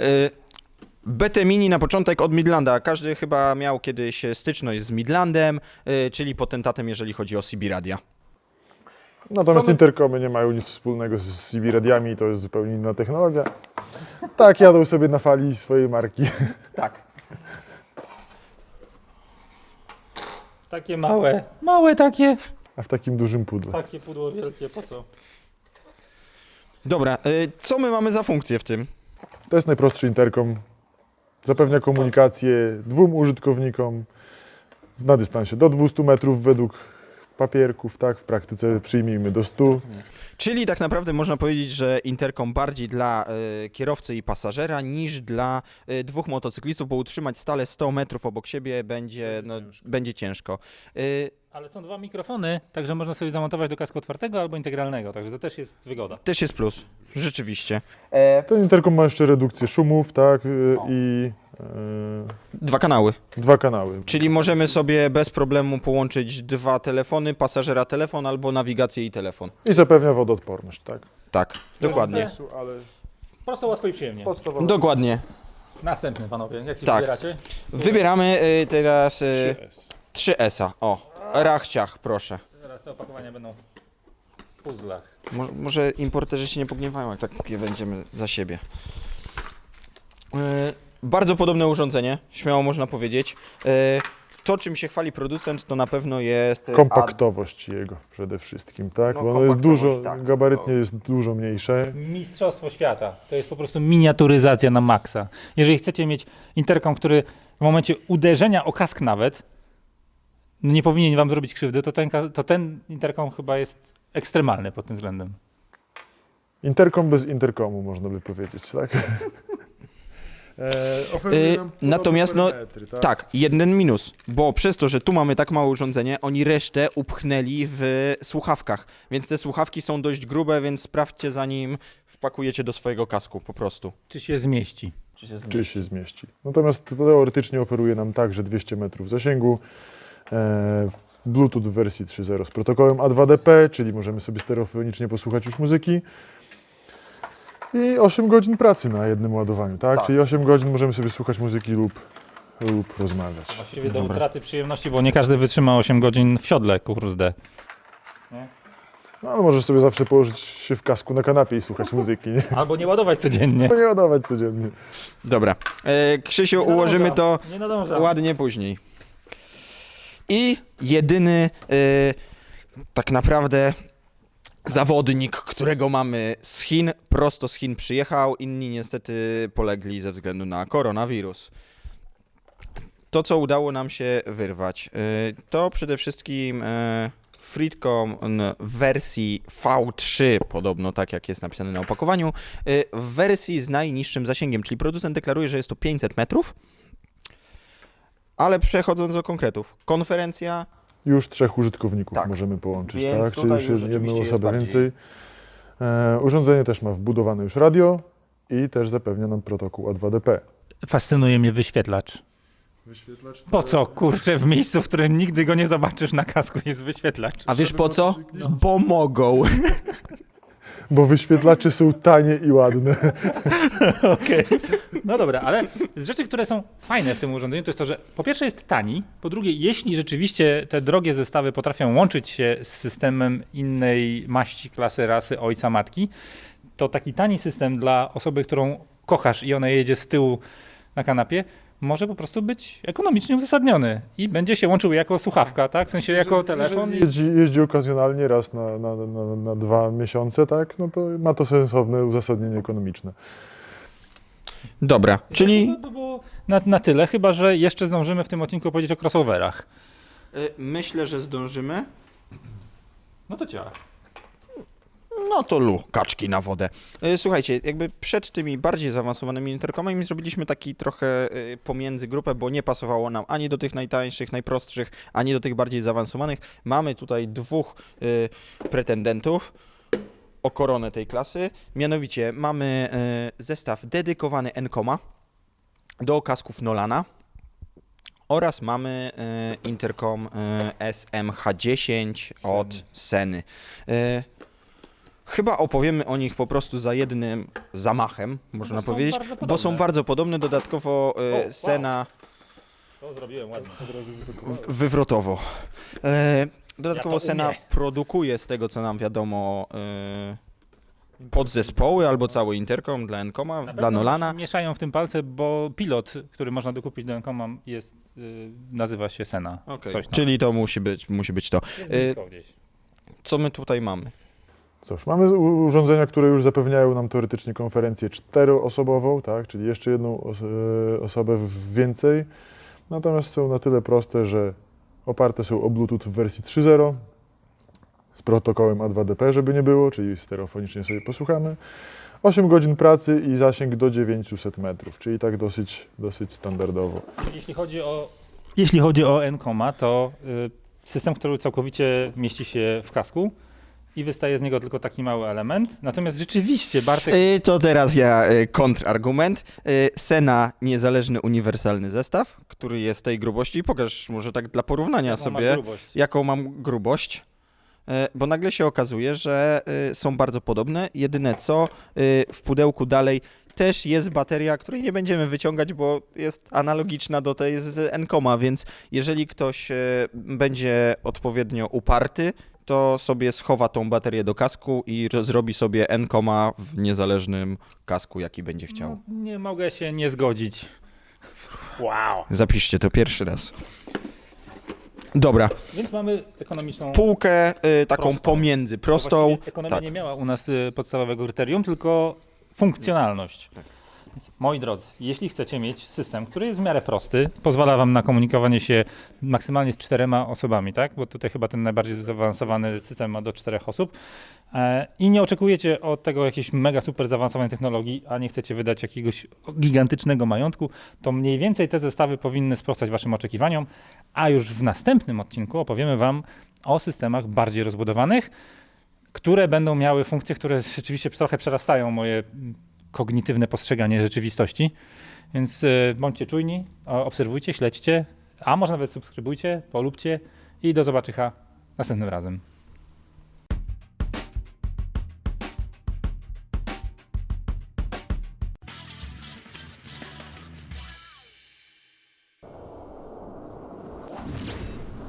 Y, BT Mini na początek od Midlanda. Każdy chyba miał kiedyś styczność z Midlandem, y, czyli potentatem, jeżeli chodzi o CB Radia. Natomiast my- interkomy nie mają nic wspólnego z CB radiami, to jest zupełnie inna technologia. Tak, jadą sobie na fali swojej marki. Tak. Takie małe, małe takie, A w takim dużym pudle. takie pudło wielkie, po co? Dobra, y, co my mamy za funkcję w tym? To jest najprostszy interkom. Zapewnia komunikację dwóm użytkownikom na dystansie do 200 metrów według papierków, tak? W praktyce przyjmijmy do 100. Czyli tak naprawdę można powiedzieć, że interkom bardziej dla y, kierowcy i pasażera niż dla y, dwóch motocyklistów, bo utrzymać stale 100 metrów obok siebie będzie, no, będzie ciężko. Y, Ale są dwa mikrofony, także można sobie zamontować do kasku otwartego albo integralnego, także to też jest wygoda. też jest plus, rzeczywiście. Ten interkom ma jeszcze redukcję szumów, tak? y, I e, Dwa kanały. dwa kanały. Czyli możemy sobie bez problemu połączyć dwa telefony, pasażera telefon albo nawigację i telefon. I zapewnia wodoodporność, tak? Tak, dokładnie. Ale Prosto, łatwo i przyjemnie. podstawowe. Dokładnie. Następny panowie, jak się Tak. wybieracie? Wybieramy y, teraz y, 3S. 3S-a. O, rachciach, proszę. Zaraz te opakowania będą w puzzlach. Mo- może importerzy się nie pogniewają, jak tak je będziemy za siebie. E, bardzo podobne urządzenie, śmiało można powiedzieć. E, to, czym się chwali producent, to na pewno jest... e, Kompaktowość jego przede wszystkim, tak? No, Bo ono jest kompaktowość, dużo, tak. gabarytnie jest dużo mniejsze. Mistrzostwo świata. To jest po prostu miniaturyzacja na maksa. Jeżeli chcecie mieć interkom, który w momencie uderzenia o kask nawet, nie powinien wam zrobić krzywdy, to ten, to ten interkom chyba jest ekstremalny pod tym względem. Interkom bez interkomu, można by powiedzieć, tak? Y, natomiast no, Tak, jeden minus, bo przez to, że tu mamy tak małe urządzenie, oni resztę upchnęli w słuchawkach, więc te słuchawki są dość grube, więc sprawdźcie zanim wpakujecie do swojego kasku, po prostu. Czy się zmieści? Czy się zmieści. Natomiast teoretycznie oferuje nam także 200 metrów zasięgu. E, Bluetooth w wersji 3.0 z protokołem A2DP, czyli możemy sobie stereofonicznie posłuchać już muzyki. I 8 godzin pracy na jednym ładowaniu, tak? Tak. Czyli 8 godzin możemy sobie słuchać muzyki lub, lub rozmawiać. Właściwie do Dobra. utraty przyjemności, bo nie każdy wytrzyma 8 godzin w siodle, kurde. No, ale możesz sobie zawsze położyć się w kasku na kanapie i słuchać muzyki. Nie? Albo nie ładować codziennie. To nie ładować codziennie. Dobra, e, Krzysiu, ułożymy to ładnie później. I jedyny e, tak naprawdę zawodnik, którego mamy z Chin, prosto z Chin przyjechał, inni niestety polegli ze względu na koronawirus. To, co udało nam się wyrwać, e, to przede wszystkim e, Freedcom w wersji V3, podobno tak jak jest napisane na opakowaniu, e, w wersji z najniższym zasięgiem, czyli producent deklaruje, że jest to 500 metrów, ale przechodząc do konkretów, konferencja Już trzech użytkowników Tak. możemy połączyć, Więc tak? Czyli tutaj już już jedną rzeczywiście jest osobę bardziej- więcej. E, urządzenie też ma wbudowane już radio i też zapewnia nam protokół A2DP. Fascynuje mnie wyświetlacz. Po co? Kurczę, w miejscu, w którym nigdy go nie zobaczysz na kasku jest wyświetlacz. A wiesz po co? Bo mogą. Bo wyświetlacze są tanie i ładne. Okej. No dobra, ale z rzeczy, które są fajne w tym urządzeniu, to jest to, że po pierwsze jest tani, po drugie, jeśli rzeczywiście te drogie zestawy potrafią łączyć się z systemem innej maści, klasy, rasy, ojca, matki, to taki tani system dla osoby, którą kochasz i ona jedzie z tyłu na kanapie, może po prostu być ekonomicznie uzasadniony i będzie się łączył jako słuchawka, tak? W sensie jako telefon. I... jeździ, jeździ okazjonalnie raz na, na, na, na dwa miesiące, tak? No to ma to sensowne uzasadnienie ekonomiczne. Dobra, czyli To by było na, na tyle, chyba że jeszcze zdążymy w tym odcinku powiedzieć o crossoverach. y, myślę, że zdążymy. No to ciach. No to lu, kaczki na wodę. Y, Słuchajcie, jakby przed tymi bardziej zaawansowanymi interkomami zrobiliśmy taki trochę y, pomiędzy grupę, bo nie pasowało nam ani do tych najtańszych, najprostszych, ani do tych bardziej zaawansowanych. Mamy tutaj dwóch y, pretendentów o koronę tej klasy. Mianowicie mamy zestaw dedykowany Encoma do kasków Nolana. Oraz mamy e, interkom e, SMH10 od Seny. E, chyba opowiemy o nich po prostu za jednym zamachem, można są powiedzieć, bardzo bo są podobne. bardzo podobne. Dodatkowo e, wow. Sena To zrobiłem ładnie. w- wywrotowo. E, dodatkowo Ja to Sena umiem. produkuje z tego, co nam wiadomo, e, podzespoły albo cały interkom dla Encoma, dla Nolana. Mieszają w tym palce, bo pilot, który można dokupić do Encoma jest, y, nazywa się Sena. Coś tam. Czyli to musi być, musi być to. Jest blisko gdzieś. Co my tutaj mamy? Cóż, mamy urządzenia, które już zapewniają nam teoretycznie konferencję czteroosobową, tak, czyli jeszcze jedną os e, osobę w- więcej. Natomiast są na tyle proste, że oparte są o Bluetooth w wersji 3.0 z protokołem A2DP, żeby nie było, czyli stereofonicznie sobie posłuchamy. 8 godzin pracy i zasięg do 900 metrów, czyli tak dosyć, dosyć standardowo. Jeśli chodzi o, jeśli chodzi o Encoma, to y, system, który całkowicie mieści się w kasku i wystaje z niego tylko taki mały element. Natomiast rzeczywiście Bartek Y, To teraz ja y, kontrargument. Y, Sena niezależny uniwersalny zestaw, który jest tej grubości. Pokaż może tak dla porównania jaką sobie, jaką mam grubość. Bo nagle się okazuje, że są bardzo podobne. Jedyne co, w pudełku dalej też jest bateria, której nie będziemy wyciągać, bo jest analogiczna do tej z Encoma, więc jeżeli ktoś będzie odpowiednio uparty, to sobie schowa tą baterię do kasku i ro- zrobi sobie Encoma w niezależnym kasku, jaki będzie chciał. No, nie mogę się nie zgodzić. Wow. Zapiszcie to pierwszy raz. Dobra, Więc mamy ekonomiczną półkę y, taką Prostą. pomiędzy, prostą. Właściwie Ekonomia tak. nie miała u nas y, podstawowego kryterium, tylko funkcjonalność. Tak. Moi drodzy, jeśli chcecie mieć system, który jest w miarę prosty, pozwala wam na komunikowanie się maksymalnie z czterema osobami, tak? Bo tutaj chyba ten najbardziej zaawansowany system ma do czterech osób. E, I nie oczekujecie od tego jakiejś mega super zaawansowanej technologii, a nie chcecie wydać jakiegoś gigantycznego majątku, to mniej więcej te zestawy powinny sprostać waszym oczekiwaniom, a już w następnym odcinku opowiemy wam o systemach bardziej rozbudowanych, które będą miały funkcje, które rzeczywiście trochę przerastają moje kognitywne postrzeganie rzeczywistości. Więc y, bądźcie czujni, obserwujcie, śledźcie, a może nawet subskrybujcie, polubcie i do zobaczenia następnym razem.